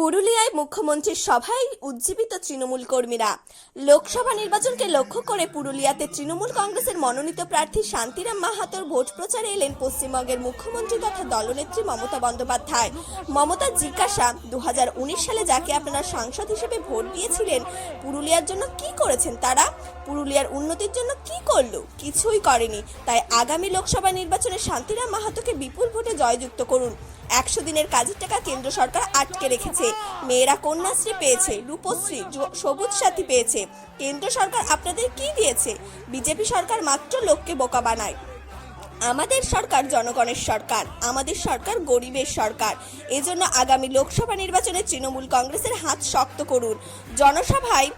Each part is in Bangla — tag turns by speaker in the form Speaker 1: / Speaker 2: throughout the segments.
Speaker 1: পুরুলিয়ায় মুখ্যমন্ত্রীর সভায় উজ্জীবিত তৃণমূল কর্মীরা। লোকসভা নির্বাচনকে লক্ষ্য করে পুরুলিয়াতে তৃণমূল কংগ্রেসের মনোনীত প্রার্থী শান্তিরাম মাহাতোর ভোট প্রচারে এলেন পশ্চিমবঙ্গের মুখ্যমন্ত্রী তথা দলনেত্রী মমতা বন্দ্যোপাধ্যায়। মমতা জিজ্ঞাসা দু সালে যাকে আপনারা সাংসদ হিসেবে ভোট দিয়েছিলেন, পুরুলিয়ার জন্য কি করেছেন তারা? পুরুলিয়ার উন্নতির জন্য কি করল? কিছুই করেনি। তাই আগামী লোকসভা নির্বাচনে শান্তিরাম মাহাতোকে বিপুল ভোটে জয়যুক্ত করুন। একশো দিনের কাজের টাকা কেন্দ্র সরকার আটকে রেখেছে। মেয়েরা কন্যাশ্রী পেয়েছে, রূপশ্রী সবুজ সাথী পেয়েছে। কেন্দ্র সরকার আপনাদের কি দিয়েছে? বিজেপি সরকার মাত্র লোককে বোকা বানায়। আমাদের সরকার জনগণের সরকার, আমাদের সরকার গরিবের সরকার। এজন্য আগামী লোকসভা নির্বাচনে তৃণমূল কংগ্রেসের হাত শক্ত করুন। জনসভায়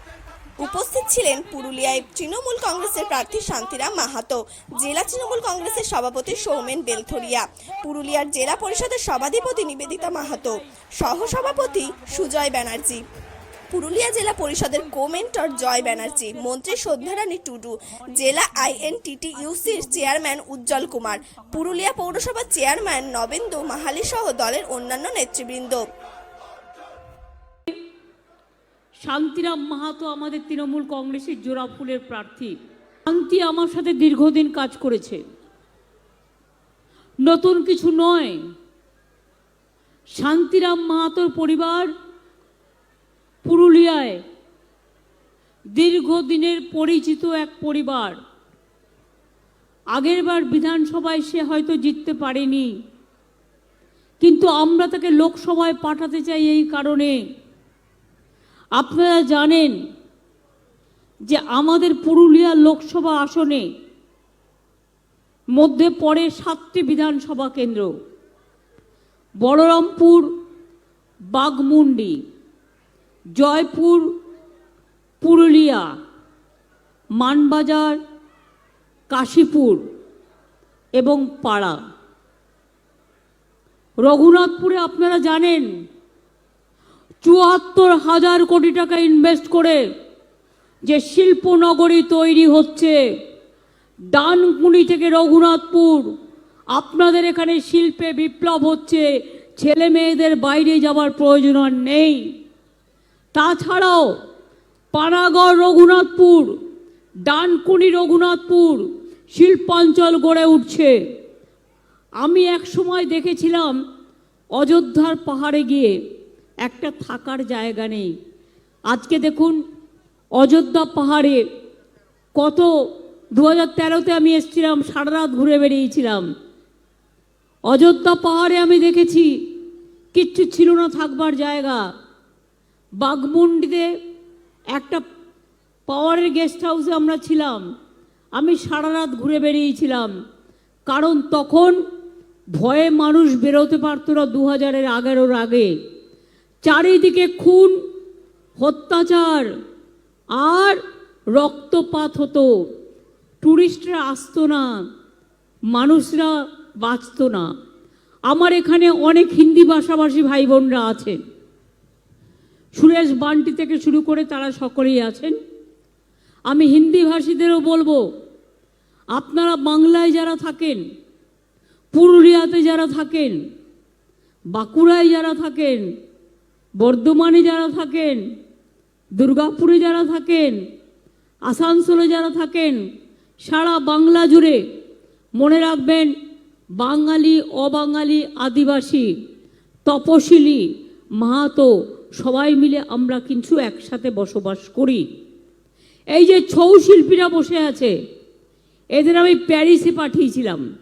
Speaker 1: উপস্থিত ছিলেন পুরুলিয়ায় তৃণমূল কংগ্রেসের প্রার্থী শান্তিরাম মাহাতো, জেলা তৃণমূল কংগ্রেসের সভাপতি সৌমেন বেলথরিয়া, পুরুলিয়ার জেলা পরিষদের সভাধিপতি নিবেদিতা মাহাতো, সহসভাপতি সুজয় ব্যানার্জি। পুরুলিয়া জেলা পরিষদের কোমেন্টর জয় ব্যানার্জি, মন্ত্রী শ্রদ্ধারানী টুডু, জেলা আইএনটিটি ইউসির চেয়ারম্যান উজ্জ্বল কুমার, পুরুলিয়া পৌরসভার চেয়ারম্যান নবেন্দু মাহালি সহ দলের অন্যান্য নেতৃবৃন্দ।
Speaker 2: শান্তিরাম মাহাতো আমাদের তৃণমূল কংগ্রেসের জোড়া ফুলের প্রার্থী। শান্তি আমার সাথে দীর্ঘদিন কাজ করেছে। নতুন কিছু নয়। শান্তিরাম মাহাতোর পরিবার পুরুলিয়ায় দীর্ঘদিনের পরিচিত এক পরিবার। আগেরবার বিধানসভায় সে হয়তো জিততে পারেনি। কিন্তু আমরা তাকে লোকসভায় পাঠাতে চাই এই কারণে। আপনারা জানেন যে আমাদের পুরুলিয়া লোকসভা আসনে মধ্যে পড়ে সাতটি বিধানসভা কেন্দ্র, বলরামপুর বাগমুন্ডি জয়পুর, পুরুলিয়া, মানবাজার, কাশীপুর এবং পাড়া। রঘুনাথপুরে আপনারা জানেন চুয়াত্তর হাজার কোটি টাকা ইনভেস্ট করে যে শিল্পনগরী তৈরি হচ্ছে। ডানকুনি থেকে রঘুনাথপুর। আপনাদের এখানে শিল্পে বিপ্লব হচ্ছে। ছেলে মেয়েদের বাইরে যাওয়ার প্রয়োজন আর নেই। তাছাড়াও পানাগড় রঘুনাথপুর, ডানকুনি রঘুনাথপুর শিল্পাঞ্চল গড়ে উঠছে। আমি এক সময় দেখেছিলাম অযোধ্যার পাহাড়ে গিয়ে। একটা থাকার জায়গা নেই। আজকে দেখুন, অযোধ্যা পাহাড়ে কত দু হাজার তেরোতে আমি এসেছিলাম সারা রাত ঘুরে বেরিয়েছিলাম অযোধ্যা পাহাড়ে আমি দেখেছি, কিচ্ছু ছিল না থাকবার জায়গা। বাগমুন্ডিতে একটা পাওয়ারের গেস্ট হাউসে আমরা ছিলাম। আমি সারা রাত ঘুরে বেরিয়েছিলাম কারণ তখন ভয়ে মানুষ বেরোতে পারতো না দু হাজারের আগেরোর আগে। চারিদিকে খুন অত্যাচার আর রক্তপাত হতো। টুরিস্টরা আসতো না, মানুষরা বাঁচতো না। আমার এখানে অনেক হিন্দি ভাষাভাষী ভাই বোনরা আছেন। সুরেশ বান্টি থেকে শুরু করে তারা সকলেই আছেন। আমি হিন্দি ভাষীদেরও বলব, আপনারা বাংলায় যারা থাকেন, পুরুলিয়াতে যারা থাকেন, বাঁকুড়ায় যারা থাকেন বর্ধমানে যারা থাকেন, দুর্গাপুরে যারা থাকেন, আসানসোলে যারা থাকেন, সারা বাংলা জুড়ে মনে রাখবেন বাঙালি, অবাঙালি, আদিবাসী, তপশিলি, মাহাতো, সবাই মিলে আমরা কিন্তু একসাথে বসবাস করি। এই যে ছৌ শিল্পীরা বসে আছে, এদের আমি প্যারিসে পাঠিয়েছিলাম।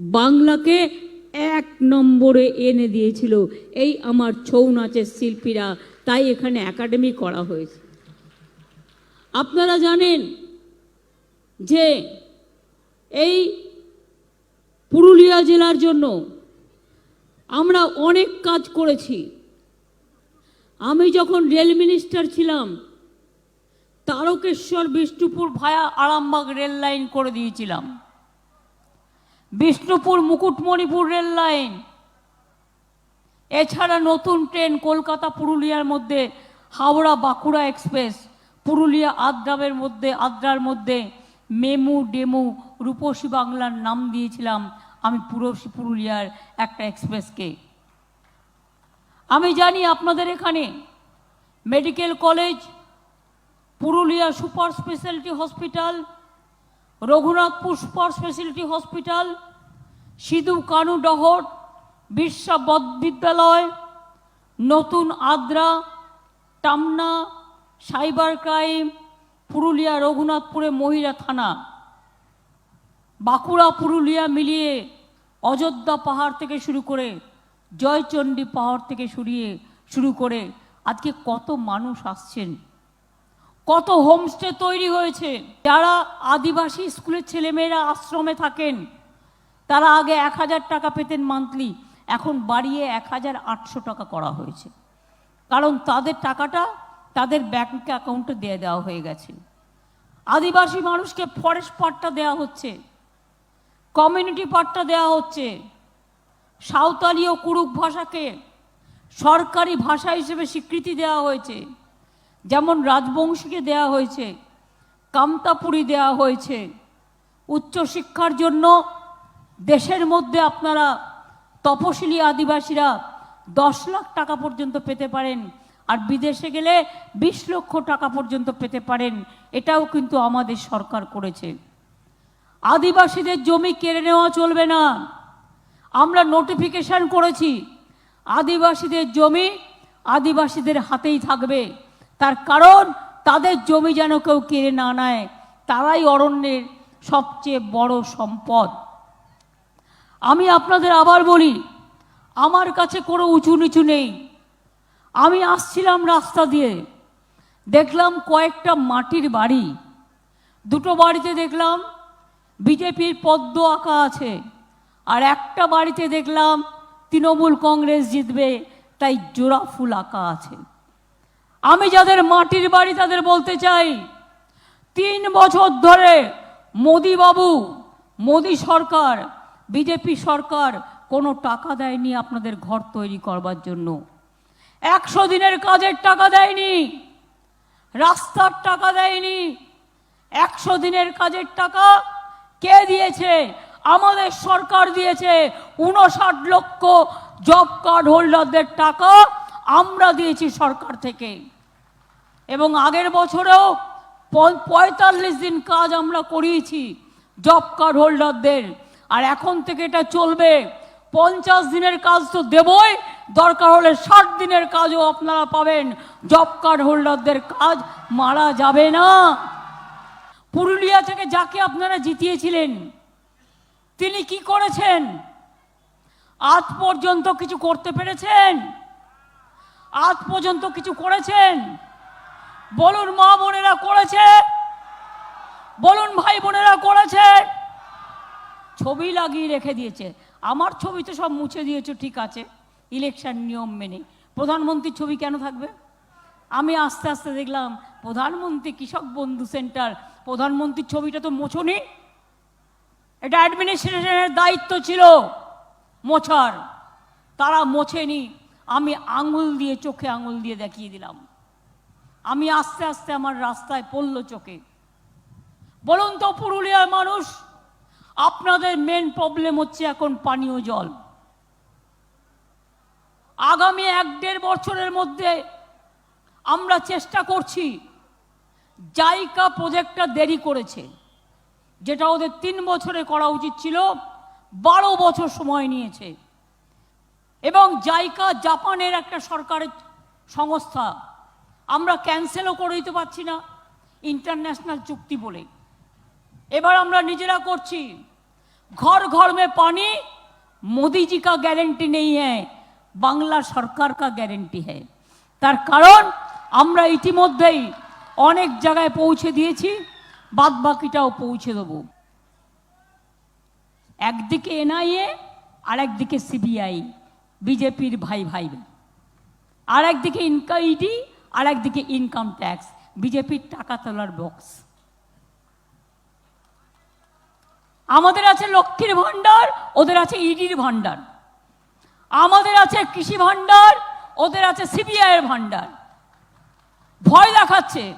Speaker 2: বাংলাকে এক নম্বরে এনে দিয়েছিল, এই আমার ছৌ নাচের শিল্পীরা, তাই এখানে একাডেমি করা হয়েছে। আপনারা জানেন যে এই পুরুলিয়া জেলার জন্য আমরা অনেক কাজ করেছি। আমি যখন রেল মিনিস্টার ছিলাম, Tarakeswar, Bishnupur via Arambagh rail line করে দিয়েছিলাম। Bishnupur Mukutmanipur rail line. এছাড়া নতুন ট্রেন কলকাতা পুরুলিয়ার মধ্যে, হাওড়া বাঁকুড়া এক্সপ্রেস, পুরুলিয়া আদ্রাবের মধ্যে, আদ্রার মধ্যে মেমু, ডেমু, রূপসী বাংলার নাম দিয়েছিলাম আমি পুরসী পুরুলিয়ার একটা এক্সপ্রেসকে। আমি জানি আপনাদের এখানে medical college, Purulia super speciality hospital Raghunathpur super speciality hospital, Sidhu Kanu Dahar বদ বিদ্যালয়, নতুন আদ্রা, টামনা, সাইবার ক্রাইম, পুরুলিয়া রঘুনাথপুরে মহিলা থানা। বাঁকুড়া, পুরুলিয়া মিলিয়ে অযোধ্যা পাহাড় থেকে শুরু করে জয়চণ্ডী পাহাড় থেকে সরিয়ে শুরু করে আজকে কত মানুষ আসছেন। কত হোমস্টে তৈরি হয়েছে। যারা আদিবাসী স্কুলের ছেলেমেয়েরা আশ্রমে থাকেন, তারা আগে এক হাজার টাকা পেতেন মান্থলি এখন বাড়িয়ে এক হাজার আটশো টাকা করা হয়েছে। কারণ তাদের টাকাটা তাদের ব্যাংক অ্যাকাউন্টে দিয়ে দেওয়া হয়ে গেছে। আদিবাসী মানুষকে ফরেস্ট পার্টটা দেওয়া হচ্ছে কমিউনিটি পার্টটা দেওয়া হচ্ছে। সাঁওতালি ও কুরুক ভাষাকে সরকারি ভাষা হিসেবে স্বীকৃতি দেওয়া হয়েছে। যেমন রাজবংশীকে দেওয়া হয়েছে, কামতাপুরি দেওয়া হয়েছে উচ্চশিক্ষার জন্য দেশের মধ্যে আপনারা তপশিলি আদিবাসীরা দশ লাখ টাকা পর্যন্ত পেতে পারেন আর বিদেশে গেলে বিশ লক্ষ টাকা পর্যন্ত পেতে পারেন, এটাও কিন্তু আমাদের সরকার করেছে। আদিবাসীদের জমি কেড়ে নেওয়া চলবে না। আমরা নোটিফিকেশন করেছি, আদিবাসীদের জমি আদিবাসীদের হাতেই থাকবে। তার কারণ তাদের জমি যেন কেউ কেড়ে না নেয়। তারাই অরণ্যের সবচেয়ে বড় সম্পদ। আমি আপনাদের আবার বলি, আমার কাছে কোনো উঁচু নিচু নেই। আমি আসছিলাম রাস্তা দিয়ে। দেখলাম কয়েকটা মাটির বাড়ি। দুটো বাড়িতে দেখলাম বিজেপির পদ্ম আঁকা আছে। আর একটা বাড়িতে দেখলাম তৃণমূল কংগ্রেস জিতবে, তাই জোড়া ফুল আঁকা আছে। আমি যাদের মাটির বাড়ি তাদের বলতে চাই, তিন বছর ধরে মোদি বাবু মোদি সরকার, বিজেপি সরকার কোনো টাকা দেয়নি আপনাদের ঘর তৈরি করবার জন্য। একশো দিনের কাজের টাকা দেয়নি, রাস্তার টাকা দেয়নি, একশো দিনের কাজের টাকা কে দিয়েছে? আমাদের সরকার দিয়েছে। উনষাট লক্ষ জব কার্ড হোল্ডারদের টাকা আমরা দিয়েছি সরকার থেকে। এবং আগের বছরেও পঁয়তাল্লিশ দিন কাজ আমরা করিয়েছি জব কার্ড হোল্ডারদের। আর এখন থেকে এটা চলবে। পঞ্চাশ দিনের কাজ তো দেবই, দরকার হলে ষাট দিনের কাজও আপনারা পাবেন। জব কার্ড হোল্ডারদের কাজ মারা যাবে না। পুরুলিয়া থেকে যাকে আপনারা জিতিয়েছিলেন, তিনি কি করেছেন? আজ পর্যন্ত কিছু করতে পেরেছেন? আজ পর্যন্ত কিছু করেছেন? বলুন মা বোনেরা করেছে? বলুন ভাই বোনেরা করেছে? ছবি লাগিয়ে রেখে দিয়েছে। আমার ছবি তো সব মুছে দিয়েছে, ঠিক আছে। ইলেকশন নিয়ম মেনে। প্রধানমন্ত্রীর ছবি কেন থাকবে? আমি আস্তে আস্তে দেখলাম, প্রধানমন্ত্রী কৃষক বন্ধু সেন্টার, প্রধানমন্ত্রীর ছবিটা তো মোছনি। এটা অ্যাডমিনিস্ট্রেশনের দায়িত্ব ছিল মোছার। তারা মোছেনি। আমি আঙুল দিয়ে চোখে আঙুল দিয়ে দেখিয়ে দিলাম। আমি আস্তে আস্তে আমার রাস্তায় পড়ল চোখে। বলুন তো, পুরুলিয়ার মানুষ, আপনাদের মেন প্রবলেম হচ্ছে এখন পানীয় জল। আগামী এক দেড় বছরের মধ্যে আমরা চেষ্টা করছি, জাইকা প্রজেক্টটা দেরি করেছে। যেটা ওদের তিন বছরে করা উচিত ছিল, বারো বছর সময় নিয়েছে। এবং জাইকা জাপানের একটা সরকারের সংস্থা। আমরা ক্যান্সেলও করে দিতে পারছি না ইন্টারন্যাশনাল চুক্তি বলে। এবার আমরা নিজেরা করছি, ঘর ঘর মে পানি, মোদিজি কা গ্যারেন্টি নেই হ্যাঁ বাংলা সরকার কা গ্যারেন্টি হ্যাঁ। তার কারণ, আমরা ইতিমধ্যেই অনেক জায়গায় পৌঁছে দিয়েছি বাদ বাকিটাও পৌঁছে দেব। একদিকে এনআইএ আর একদিকে সিবিআই। বিজেপির ভাই ভাই আর একদিকে ইনকাম ইডি আর একদিকে ইনকাম ট্যাক্স বিজেপির টাকা তোলার বক্স আমাদের আছে লক্ষ্মীর ভাণ্ডার, ওদের আছে ইডির ভাণ্ডার। আমাদের আছে কৃষি ভাণ্ডার, ওদের আছে সিবিআইয়ের ভাণ্ডার। ভয় দেখাচ্ছে।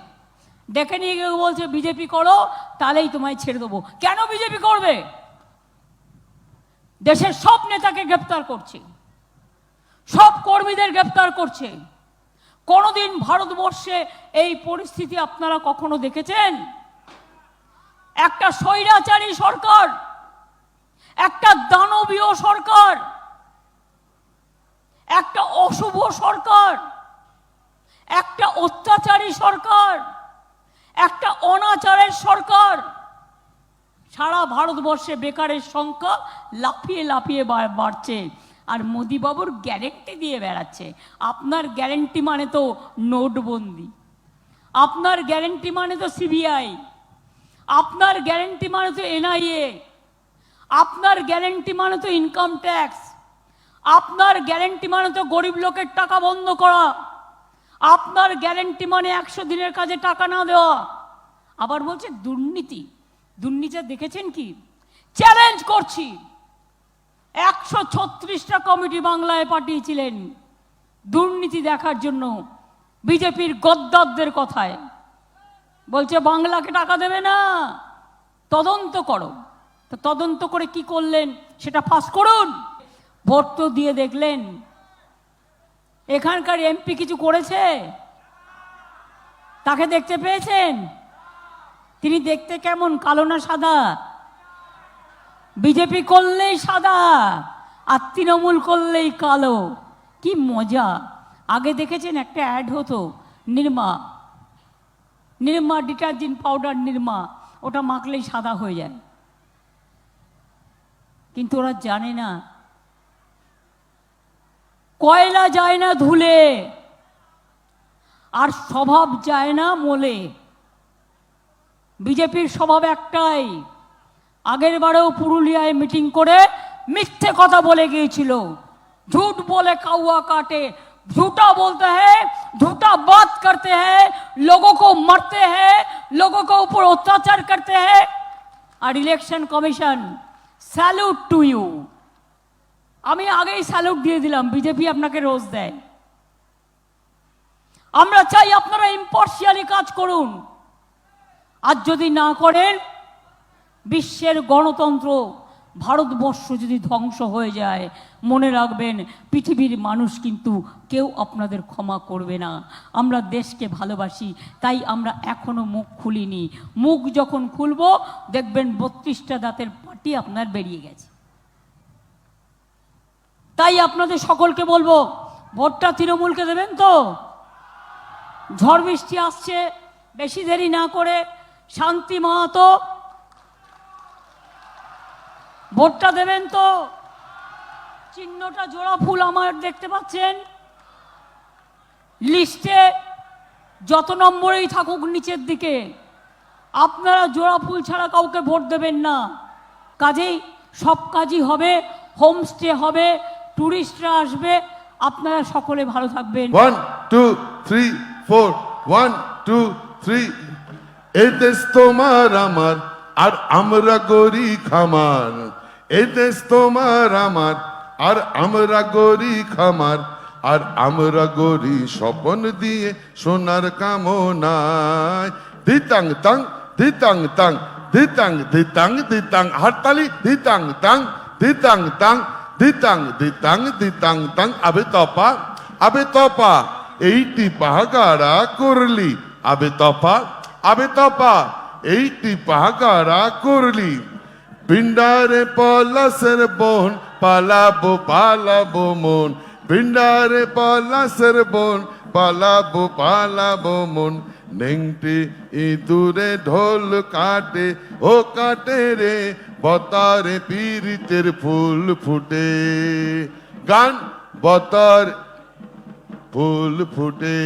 Speaker 2: ডেকে নিয়ে গিয়ে বলছে, বিজেপি করো, তাহলেই তোমায় ছেড়ে দেবো। কেন বিজেপি করবে? দেশের সব নেতাকে গ্রেপ্তার করছে। সব কর্মীদের গ্রেপ্তার করছে। কোনোদিন ভারতবর্ষে এই পরিস্থিতি আপনারা কখনো দেখেছেন? একটা স্বৈরাচারী সরকার, একটা দানবীয় সরকার, একটা অশুভ সরকার, একটা অত্যাচারী সরকার, একটা অনাচারের সরকার। সারা ভারতবর্ষে বেকারের সংখ্যা লাফিয়ে লাফিয়ে বাড়ছে। আর মোদিবাবুর গ্যারেন্টি দিয়ে বেড়াচ্ছে। আপনার গ্যারেন্টি মানে তো নোটবন্দি। আপনার গ্যারেন্টি মানে তো সিবিআই আপনার গ্যারেন্টি মানে তো এনআইএ আপনার গ্যারেন্টি মানে তো ইনকাম ট্যাক্স আপনার গ্যারেন্টি মানে তো গরিব লোকের টাকা বন্ধ করা। আপনার গ্যারেন্টি মানে একশো দিনের কাজে টাকা না দেওয়া। আবার বলছে দুর্নীতি। দুর্নীতি দেখেছেন কি? চ্যালেঞ্জ করছি। একশো ছত্রিশটা কমিটি বাংলায় পাঠিয়েছিলেন। দুর্নীতি দেখার জন্য বিজেপির গদ্দারদের কথায়। বলছে, বাংলাকে টাকা দেবে না, তদন্ত করো। তদন্ত করে কি করলেন সেটা ফাঁস করুন। ভোট তো দিয়ে দেখলেন। এখানকার এমপি কিছু করেছে? তাকে দেখতে পেয়েছেন? তিনি দেখতে কেমন, কালো না সাদা? বিজেপি করলেই সাদা, আর তৃণমূল করলেই কালো। কি মজা। আগে দেখেছেন একটা অ্যাড হতো, নির্মা নির্মা ডিটারজেন্ট পাউডার নির্মা, ওটা মাখলেই সাদা হয়ে যায়। কিন্তু ওরা জানে না। কয়লা যায় না ধুলে, আর স্বভাব যায় না মোলে। বিজেপির স্বভাব একটাই আগের বারেও পুরুলিয়ায় মিটিং করে মিথ্যে কথা বলে গিয়েছিল झूठ बोले कौआ काटे झूठा बोलते हैं झूठा बात करते हैं लोगों को मरते हैं लोगों को ऊपर अत्याचार करते हैं আর election commission salute to you আমি আগেই স্যালুট দিয়ে দিলাম বিজেপি আপনাকে রোজ দেয় আমরা চাই আপনারা ইম্পার্শিয়ালি কাজ করুন আর যদি না করেন বিশ্বের গণতন্ত্র ভারতবর্ষ যদি ধ্বংস হয়ে যায়, মনে রাখবেন পৃথিবীর মানুষ কিন্তু কেউ আপনাদের ক্ষমা করবে না। আমরা দেশকে ভালোবাসি, তাই আমরা এখনও মুখ খুলিনি। মুখ যখন খুলব, দেখবেন বত্রিশটা দাঁতের পাটি আপনার বেরিয়ে গেছে। তাই আপনাদের সকলকে বলব, ভোটটা তৃণমূলকে দেবেন তো? ঝড় বৃষ্টি আসছে, বেশি দেরি না করে শান্তি মাহাতো ভোটটা দেবেন তো? চিহ্নটা জোড়া ফুল আমার দেখতে পাচ্ছেন। লিস্টে যত নম্বরেই থাকুক নিচের দিকে। আপনারা জোড়া ফুল ছাড়া কাউকে ভোট দেবেন না। কাজেই সব কাজই হবে, হোমস্টে হবে ট্যুরিস্টরা আসবে, আপনারা সকলে ভালো থাকবেন।
Speaker 3: One two three four one two three দেশ তোমার আমার আর আমরা গরি খামার, এই দেশ তোমার আমার। আর আমরা গরি খামার, আর আমরা গরি স্বপন দিয়ে সোনার কামনায়। দিতাং তাং দিতাং তাং, দিতাং দিতাং দিতাং হাততালি দিতাং তাং দিতাং তাং, দিতাং দিতাং দিতাং তাং। আবে তপা আবে তপা, এইটি পাহাগারা করলি। আবে তপা আবে তপা এইটি পাহাগারা করলি। পিন্ডারে পলাশের বোন, পালাবো পালাবো মন। পিন্ডারে পলাশের বোন, পালাবো পালাবো মন। নেংটি ইঁদুরে ঢোল কাটে, ও কাটে রে। বতারে পীরিতের ফুল ফুটে। গান, বতার ফুল ফুটে।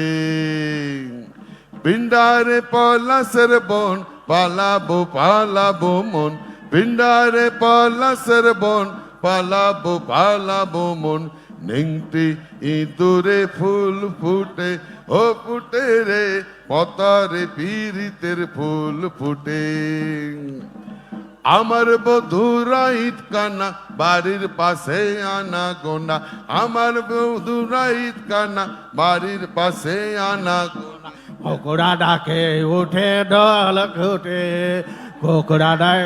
Speaker 3: পিন্ডারে পলাশের বন পালাবো পালাবো মন পিন্ডারে পলাশের বন, পালাবো পালাবো মন। নেংটি ইঁদুরে ফুল ফুটে, ও ফুটে রে, পতারে পীরিতের ফুল ফুটে। আমার বধুরা ঈদ কানা, বাড়ির পাশে আনা গোনা। আমার বধুরা ঈদ কানা, বাড়ির পাশে আনা গোনা।
Speaker 4: কোকড়া ডাকে উঠে ডল খুঁটে কোকড়া ডাক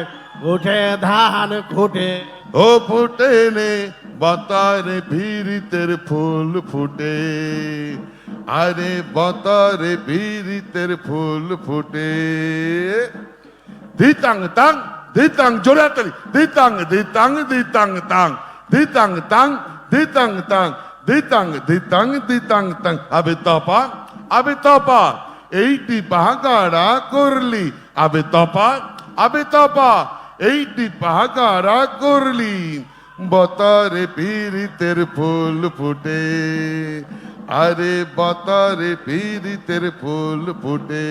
Speaker 4: উঠে ধান খুঁটে।
Speaker 3: ও ফুটে নে বতারে ভিড়িতের ফুল ফুটে। আরে বতারে ভিড়িতের ফুল ফুটে। দিতাং তাং দিতাং জোরে হাততালি দিতাং দিতাং দিতাং তাং। দিতাং তাং দিতাং তাং। দিতাং দিতাং দিতাং তাং। আবে তপা আবে তপা। এইটি পাহাকারা করলি। আবে তপা আবে তপা, এইটি পাহাকারা করলি। বতরে পীড়িতের ফুল ফুটে। আরে বতরে পীড়িতের ফুল ফুটে।